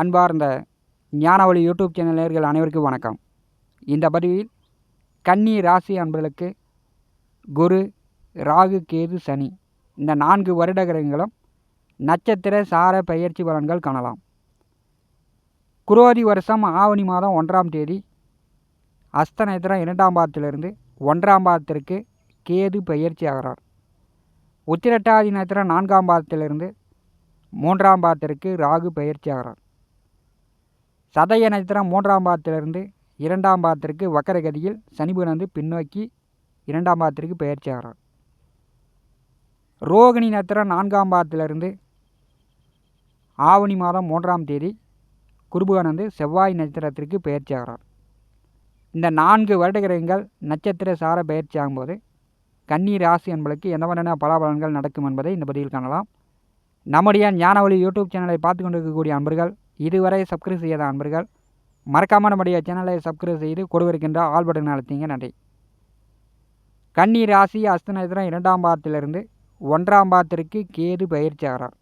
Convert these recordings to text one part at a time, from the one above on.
அன்பார்ந்த ஞானவழி YouTube channel நேர்கள் அனைவருக்கும் வணக்கம். இந்த பதிவில் கன்னி ராசி அன்பர்களுக்கு குரு ராகு கேது சனி இந்த நான்கு வருட கிரகங்களும் நட்சத்திர சார பயிற்சி பலன்கள் காணலாம். குரோதி வருஷம் ஆவணி மாதம் ஒன்றாம் தேதி அஸ்த நட்சத்திரம் இரண்டாம் பாதத்திலிருந்து ஒன்றாம் பாதத்திற்கு கேது பயிற்சி ஆகிறார். உத்திரட்டாதி நட்சத்திரம் நான்காம் பாதத்திலிருந்து மூன்றாம் பாதத்திற்கு ராகு பயிற்சி ஆகிறார். சதய நட்சத்திரம் மூன்றாம் பாதத்திலிருந்து இரண்டாம் பாதத்திற்கு வக்கரகதியில் சனிபுரன் வந்து பின்னோக்கி இரண்டாம் பாதத்திற்கு பயிற்சி ஆகிறார் ரோகிணி நட்சத்திரம் நான்காம் பாதத்திலிருந்து ஆவணி மாதம் மூன்றாம் தேதி குருபுகன் வந்து செவ்வாய் நட்சத்திரத்திற்கு பெயர்ச்சி ஆகிறார் இந்த நான்கு வருட கிரகங்கள் நட்சத்திர சார பயிற்சி ஆகும்போது கன்னி ராசி என்பதற்கு எந்த மாதிரியான பலாபலன்கள் நடக்கும் என்பதை இந்த பதிவில் காணலாம். நம்முடைய ஞானவழி யூடியூப் சேனலை பார்த்து கொண்டிருக்கக்கூடிய அன்பர்கள் இதுவரை சப்ஸ்கிரைப் செய்யாத அன்பர்கள் மறக்காமல் நம்முடைய சேனலை சப்ஸ்கிரைப் செய்து கொடுவிருக்கின்ற ஆல் பட்டன் அழுத்திங்க நன்றி. கன்னி ராசி அஸ்த நட்சத்திரம் இரண்டாம் பாதத்திலிருந்து ஒன்றாம் பாதத்திற்கு கேது பயிற்சி ஆகிறார்.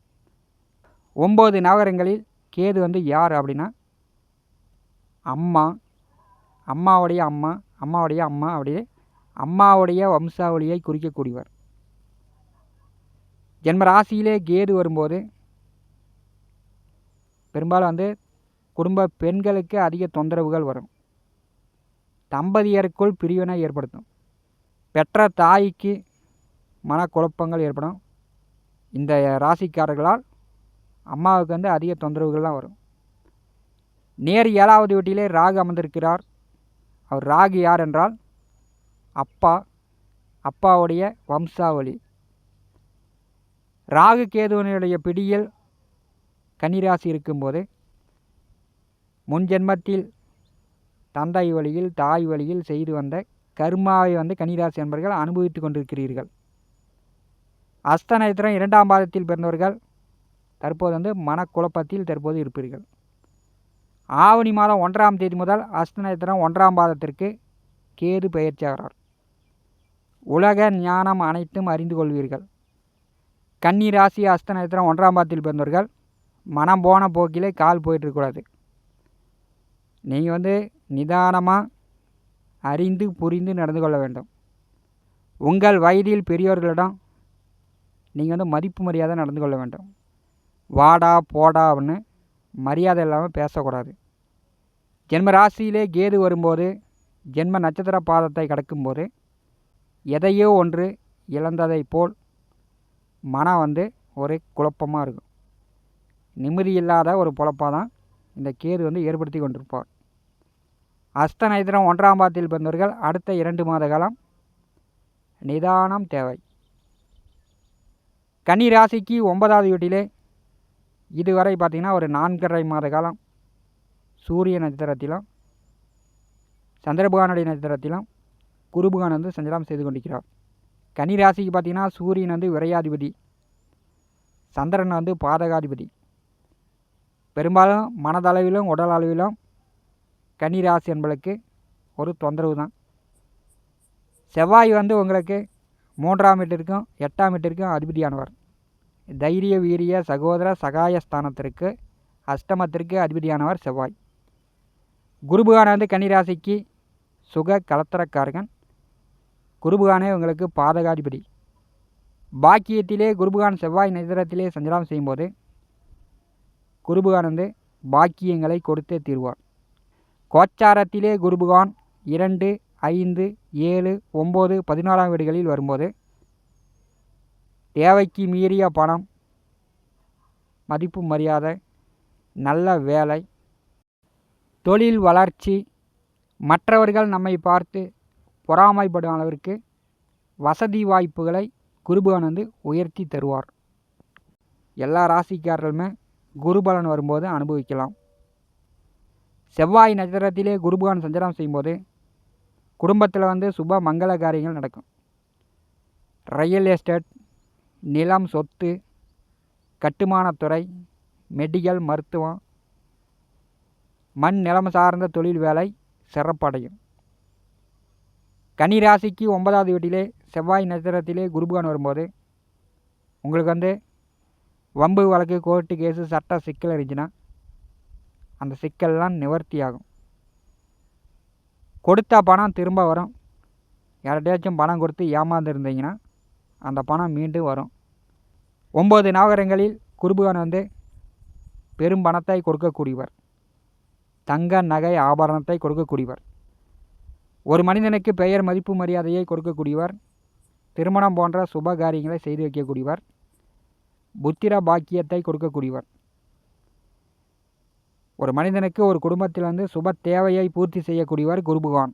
ஒம்பது நகரங்களில் கேது வந்து யார் அப்படின்னா அம்மா அம்மாவுடைய அம்மா அம்மாவுடைய அம்மா அப்படியே அம்மாவுடைய வம்சாவளியை குறிக்கக்கூடியவர். ஜென்ம ராசியிலே கேது வரும்போது பெரும்பாலும் வந்து குடும்ப பெண்களுக்கு அதிக தொந்தரவுகள் வரும். தம்பதியருக்குள் பிரிவினை ஏற்படுத்தும். பெற்ற தாய்க்கு மனக்குழப்பங்கள் ஏற்படும். இந்த ராசிக்காரர்களால் அம்மாவுக்கு வந்து அதிக தொந்தரவுகள்லாம் வரும். நேர் ஏழாவது வீட்டிலே ராகு அமர்ந்திருக்கிறார். அவர் ராகு யார் என்றால் அப்பா அப்பாவுடைய வம்சாவளி. ராகு கேதுவனுடைய பிடியில் கன்னிராசி இருக்கும்போது முன் ஜென்மத்தில் தந்தை வழியில் தாய் வழியில் செய்து வந்த கர்மாவை வந்து கன்னிராசி என்பவர்கள் அனுபவித்து கொண்டிருக்கிறீர்கள். அஸ்த நட்சத்திரம் இரண்டாம் பாதத்தில் பிறந்தவர்கள் தற்போது வந்து மனக்குழப்பத்தில் தற்போது இருப்பீர்கள். ஆவணி மாதம் ஒன்றாம் தேதி முதல் அஸ்த நட்சத்திரம் ஒன்றாம் பாதத்திற்கு கேது பெயர்ச்சியாகிறார். உலக ஞானம் அனைத்தும் அறிந்து கொள்வீர்கள். கன்னி ராசி அஸ்த நட்சத்திரம் ஒன்றாம் பாதத்தில் பிறந்தவர்கள் மனம் போன போக்கிலே கால் போயிட்டுருக்கூடாது நீங்கள் வந்து நிதானமாக அறிந்து புரிந்து நடந்து கொள்ள வேண்டும். உங்கள் வயதில் பெரியோர்களிடம் நீங்கள் வந்து மதிப்பு மரியாதை நடந்து கொள்ள வேண்டும். வாடா போடா அப்படின்னு மரியாதை இல்லாமல் பேசக்கூடாது. ஜென்ம ராசியிலே கேது வரும்போது ஜென்ம நட்சத்திர பாதத்தை கடக்கும்போது எதையோ ஒன்று இழந்ததை போல் மனம் வந்து ஒரு குழப்பமாக இருக்கும். நிம்மதி இல்லாத ஒரு பொழப்பாக தான் இந்த கேது வந்து ஏற்படுத்தி கொண்டிருப்பார். அஸ்த நட்சத்திரம் ஒன்றாம் பாதத்தில் பிறந்தவர்கள் அடுத்த இரண்டு மாத காலம் நிதானம் தேவை. கன்னி ராசிக்கு ஒன்பதாவது வீட்டிலே இதுவரை பார்த்திங்கன்னா ஒரு நான்கரை மாத காலம் சூரிய நட்சத்திரத்திலும் சந்திரபகானுடைய நட்சத்திரத்திலும் குருபகான் வந்து சஞ்சலம் செய்து கொண்டிருக்கிறார். கன்னி ராசிக்கு பார்த்திங்கன்னா சூரியன் வந்து விரையாதிபதி சந்திரன் வந்து பாதகாதிபதி. பெரும்பாலும் மனதளவிலும் உடல் அளவிலும் கன்னிராசி என்பளுக்கு ஒரு தொந்தரவு தான் செவ்வாய் வந்து உங்களுக்கு மூன்றாம் வீட்டிற்கும் எட்டாம் வீட்டிற்கும் அதிபதியானவர். தைரிய வீரிய சகோதர சகாயஸ்தானத்திற்கு அஷ்டமத்திற்கு அதிபதியானவர் செவ்வாய். குருபகான் வந்து கன்னிராசிக்கு சுக கலத்தரக்காரகன். குருபகானே உங்களுக்கு பாதகாதிபதி. பாக்கியத்திலே குருபகான் செவ்வாய் நட்சத்திரத்திலே சஞ்சலம் செய்யும்போது குருபகான் பாக்கியங்களை கொடுத்தே தீர்வார். கோச்சாரத்திலே குருபகான் இரண்டு ஐந்து ஏழு ஒம்பது பதினாறாம் வீடுகளில் வரும்போது தேவைக்கு மீறிய பணம் மதிப்பு மரியாதை நல்ல வேலை தொழில் வளர்ச்சி மற்றவர்கள் நம்மை பார்த்து பொறாமைப்படும் அளவிற்கு வசதி வாய்ப்புகளை குருபகன் உயர்த்தி தருவார். எல்லா ராசிக்காரர்களுமே குருபலன் வரும்போது அனுபவிக்கலாம். செவ்வாய் நட்சத்திரத்திலே குருபகான் சஞ்சாரம் செய்யும்போது குடும்பத்தில் வந்து சுப மங்கள காரியங்கள் நடக்கும். ரியல் எஸ்டேட் நிலம் சொத்து கட்டுமானத்துறை மெடிக்கல் மருத்துவம் மண் நிலம் சார்ந்த தொழில் வேலை சிறப்படையும். கன்னிராசிக்கு ஒன்பதாவது வீட்டிலே செவ்வாய் நட்சத்திரத்திலே குருபகான் வரும்போது உங்களுக்கு வந்து வம்பு வழக்கு கோர்ட்டு கேஸு சட்ட சிக்கல் இருந்துச்சுன்னா அந்த சிக்கல்லாம் நிவர்த்தி ஆகும் கொடுத்த பணம் திரும்ப வரும். யார்கிட்டயாச்சும் பணம் கொடுத்து ஏமாந்துருந்தீங்கன்னா அந்த பணம் மீண்டும் வரும். ஒம்பது நவகரங்களில் குருபகவான் வந்து பெரும் பணத்தை கொடுக்கக்கூடியவர். தங்க நகை ஆபரணத்தை கொடுக்கக்கூடியவர். ஒரு மனிதனுக்கு பெயர் மதிப்பு மரியாதையை கொடுக்கக்கூடியவர். திருமணம் போன்ற சுப காரியங்களை செய்து வைக்கக்கூடியவர். புத்திர பாக்கியத்தை கொடுக்கக்கூடியவர். ஒரு மனிதனுக்கு ஒரு குடும்பத்தில் வந்து சுப தேவையை பூர்த்தி செய்யக்கூடியவர் குரு பகவான்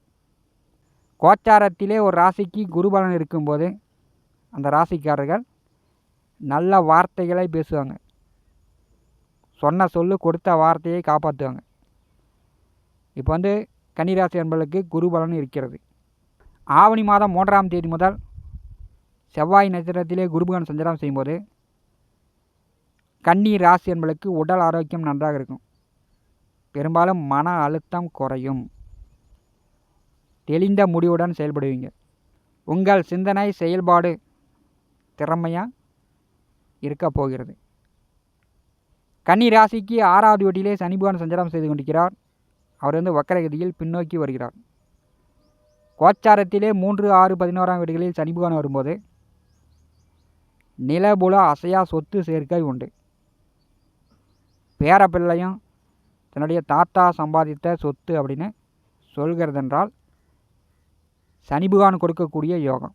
கோச்சாரத்திலே ஒரு ராசிக்கு குருபலன் இருக்கும்போது அந்த ராசிக்காரர்கள் நல்ல வார்த்தைகளை பேசுவாங்க. சொன்ன சொல்லு கொடுத்த வார்த்தையை காப்பாற்றுவாங்க இப்போ வந்து கன்னிராசி என்பளுக்கு குருபலன் இருக்கிறது. ஆவணி மாதம் மூன்றாம் தேதி முதல் செவ்வாய் நட்சத்திரத்திலே குருபகன் சஞ்சாரம் செய்யும்போது கன்னி ராசி என்பளுக்கு உடல் ஆரோக்கியம் நன்றாக இருக்கும். பெரும்பாலும் மன அழுத்தம் குறையும். தெளிந்த முடிவுடன் செயல்படுவீங்க. உங்கள் சிந்தனை செயல்பாடு திறமையாக இருக்க போகிறது. கன்னி ராசிக்கு ஆறாவது வீட்டிலே சனி பகவான் சஞ்சாரம் செய்து கொண்டிருக்கிறார். அவர் வந்து வக்கரகதியில் பின்னோக்கி வருகிறார். கோச்சாரத்திலே மூன்று ஆறு பதினோராம் வீடுகளில் சனி பகவான் வரும்போது நிலபுல அசையா சொத்து சேர்க்கை உண்டு. பேர பிள்ளையும் தன்னுடைய தாத்தா சம்பாதித்த சொத்து அப்படின்னு சொல்கிறதென்றால் சனி பகவான் கொடுக்கக்கூடிய யோகம்.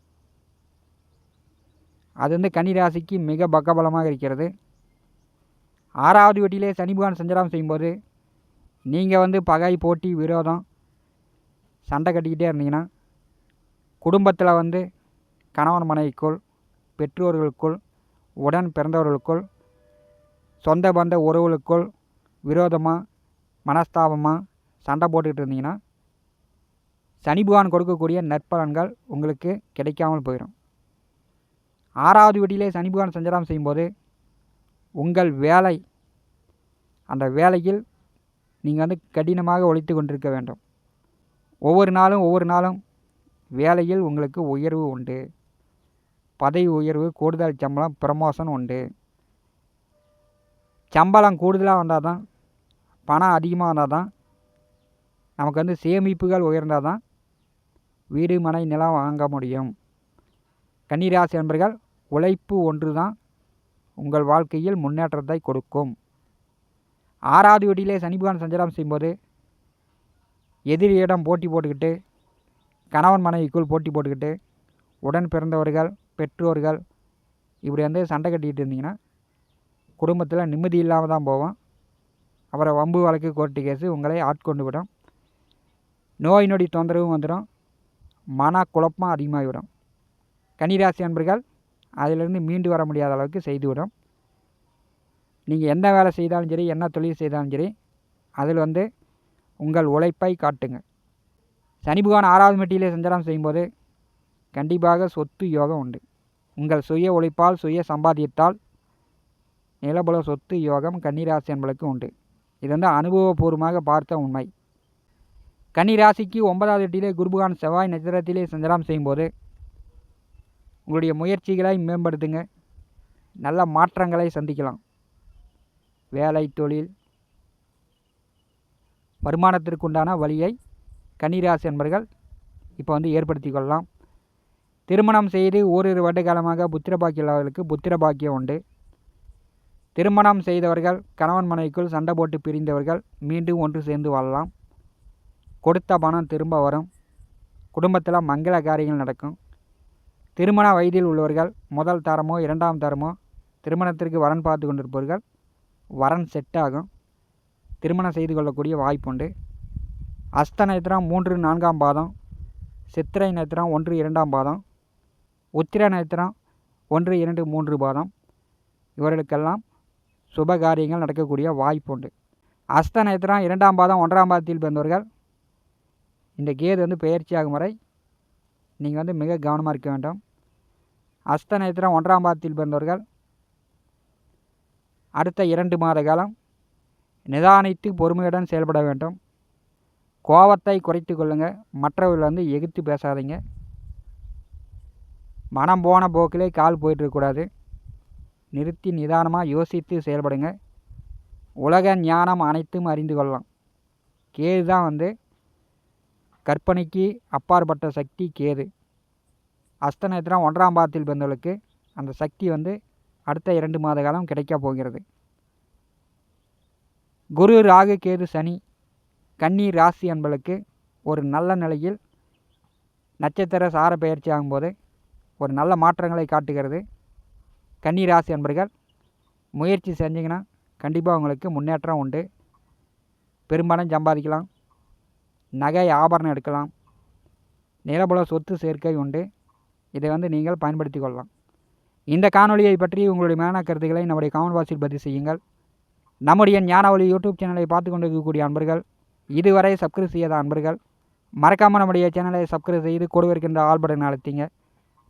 அது வந்து கன்னிராசிக்கு மிக பக்கபலமாக இருக்கிறது. ஆறாவது வீட்டிலே சனி பகவான் சஞ்சாரம் செய்யும்போது நீங்கள் வந்து பகை போட்டி விரோதம் சண்டை கட்டிக்கிட்டே இருந்தீங்கன்னா குடும்பத்தில் வந்து கணவன் மனைவிக்குள் பெற்றோர்களுக்குள் உடன் பிறந்தவர்களுக்குள் சொந்த பந்த உறவுகளுக்குள் விரோதமாக மனஸ்தாபமாக சண்டை போட்டுக்கிட்டு இருந்தீங்கன்னா சனி பகவான் கொடுக்கக்கூடிய நற்பலன்கள் உங்களுக்கு கிடைக்காமல் போயிடும் ஆறாவது வீட்டிலே சனி பகவான் சஞ்சாரம் செய்யும்போது உங்கள் வேலை அந்த வேலையில் நீங்கள் வந்து கடினமாக ஒழித்து கொண்டிருக்க வேண்டும். ஒவ்வொரு நாளும் ஒவ்வொரு நாளும் வேலையில் உங்களுக்கு உயர்வு உண்டு. பதவி உயர்வு கூடுதல் சம்பளம் ப்ரமோஷன் உண்டு. சம்பளம் கூடுதலாக வந்தால் தான் பணம் அதிகமாக வந்தால் தான் நமக்கு வந்து சேமிப்புகள் உயர்ந்தால் தான் வீடு மனை நிலம் வாங்க முடியும். கன்னிராசி நண்பர்கள் உழைப்பு ஒன்று தான் உங்கள் வாழ்க்கையில் முன்னேற்றத்தை கொடுக்கும். ஆறாவது வீட்டிலே சனி பகவான் சஞ்சாரம் செய்யும்போது எதிரியிடம் போட்டி போட்டுக்கிட்டு கணவன் மனைவிக்குள் போட்டி போட்டுக்கிட்டு உடன் பிறந்தவர்கள் பெற்றோர்கள் இப்படி வந்து சண்டை கட்டிக்கிட்டு இருந்தீங்கன்னா குடும்பத்தில் நிம்மதி இல்லாமல் தான் போவோம். அப்புறம் வம்பு வழக்கு கோர்ட்டு கேஸு உங்களை ஆட்கொண்டு விடும். நோய் நொடி தொந்தரவும் வந்துடும். மன குழப்பம் அதிகமாகிவிடும். கன்னிராசி அன்பர்கள் அதிலிருந்து மீண்டு வர முடியாத அளவுக்கு செய்துவிடும். நீங்கள் எந்த வேலை செய்தாலும் சரி என்ன தொழில் செய்தாலும் சரி அதில் வந்து உங்கள் உழைப்பை காட்டுங்க. சனி பகவான் ஆறாவது மெட்டியிலே சஞ்சாரம் செய்யும்போது கண்டிப்பாக சொத்து யோகம் உண்டு. உங்கள் சுய உழைப்பால் சுய சம்பாதியத்தால் நிலபல சொத்து யோகம் கன்னிராசி என்பளுக்கு உண்டு. இது வந்து அனுபவபூர்வமாக பார்த்த உண்மை. கன்னிராசிக்கு ஒன்பதாவது எட்டிலே குருபகான் செவ்வாய் நட்சத்திரத்திலே சஞ்சாரம் செய்யும்போது உங்களுடைய முயற்சிகளை மேம்படுத்துங்க. நல்ல மாற்றங்களை சந்திக்கலாம். வேலை தொழில் வருமானத்திற்குண்டான வழியை கன்னிராசி என்பர்கள் இப்போ வந்து ஏற்படுத்தி கொள்ளலாம். திருமணம் செய்து ஓரிரு வருட காலமாக புத்திர பாக்கியவர்களுக்கு புத்திர பாக்கியம் உண்டு. திருமணம் செய்தவர்கள் கணவன் மனைவிக்குள் சண்டை போட்டு பிரிந்தவர்கள் மீண்டும் ஒன்று சேர்ந்து வாழலாம். கொடுத்த பணம் திரும்ப வரும். குடும்பத்தில் மங்கள காரியங்கள் நடக்கும். திருமண வயதில் உள்ளவர்கள் முதல் தரமோ இரண்டாம் தரமோ திருமணத்திற்கு வரன் பார்த்து கொண்டிருப்பவர்கள் வரன் செட் ஆகும். திருமணம் செய்து கொள்ளக்கூடிய வாய்ப்புண்டு அஸ்த நட்சத்திரம் மூன்று நான்காம் பாதம். சித்திரை நட்சத்திரம் ஒன்று இரண்டாம் பாதம். உத்திர நட்சத்திரம் ஒன்று இரண்டு மூன்று பாதம். இவர்களுக்கெல்லாம் சுப காரியங்கள் நடக்கக்கூடிய வாய்ப்புண்டு அஸ்த நட்சத்திரம் இரண்டாம் பாதம் ஒன்றாம் பாதத்தில் பிறந்தவர்கள். இந்த கேது வந்து பயிற்சியாகும் வரை நீங்கள் வந்து மிக கவனமாக இருக்க வேண்டும். அஸ்த நட்சத்திரம் ஒன்றாம் பாதத்தில் பிறந்தவர்கள். அடுத்த இரண்டு மாத காலம் நிதானித்து பொறுமையுடன் செயல்பட வேண்டும். கோபத்தை குறைத்து கொள்ளுங்கள் மற்றவர்கள் வந்து எகுத்து பேசாதீங்க. மனம் போன போக்கிலே கால் போயிட்டுருக்கக்கூடாது நிறுத்தி நிதானமாக யோசித்து செயல்படுங்க. உலக ஞானம் அனைத்தும் அறிந்து கொள்ளலாம். கேது தான் வந்து கற்பனைக்கு அப்பாற்பட்ட சக்தி கேது. அஸ்தநேத்திரம் ஒன்றாம் பாதத்தில் பிறந்தவர்களுக்கு அந்த சக்தி வந்து அடுத்த இரண்டு மாத காலம் கிடைக்கப் போகிறது. குரு ராகு கேது சனி கன்னி ராசி என்பளுக்கு ஒரு நல்ல நிலையில் நட்சத்திர சார பயிற்சி ஆகும்போது ஒரு நல்ல மாற்றங்களை காட்டுகிறது. கன்னி ராசி அன்பர்கள் முயற்சி செஞ்சிங்கன்னா கண்டிப்பாக உங்களுக்கு முன்னேற்றம் உண்டு. பெரும்பணம் சம்பாதிக்கலாம். நகை ஆபரணம் எடுக்கலாம். நிலபுல சொத்து சேர்க்கை உண்டு. இதை வந்து நீங்கள் பயன்படுத்தி கொள்ளலாம். இந்த காணொலியை பற்றி உங்களுடைய மேன கருத்துக்களை நம்முடைய காமெண்ட் பாக்ஸில் பதிவு செய்யுங்கள். நம்முடைய ஞானவழி யூடியூப் சேனலை பார்த்து கொண்டு இருக்கக்கூடிய அன்பர்கள் இதுவரை சப்ஸ்கிரைப் செய்யாத அன்பர்கள் மறக்காமல் நம்முடைய சேனலை சப்ஸ்கிரைப் செய்து கொடுவிருக்கின்ற ஆல்படன் நடத்திங்க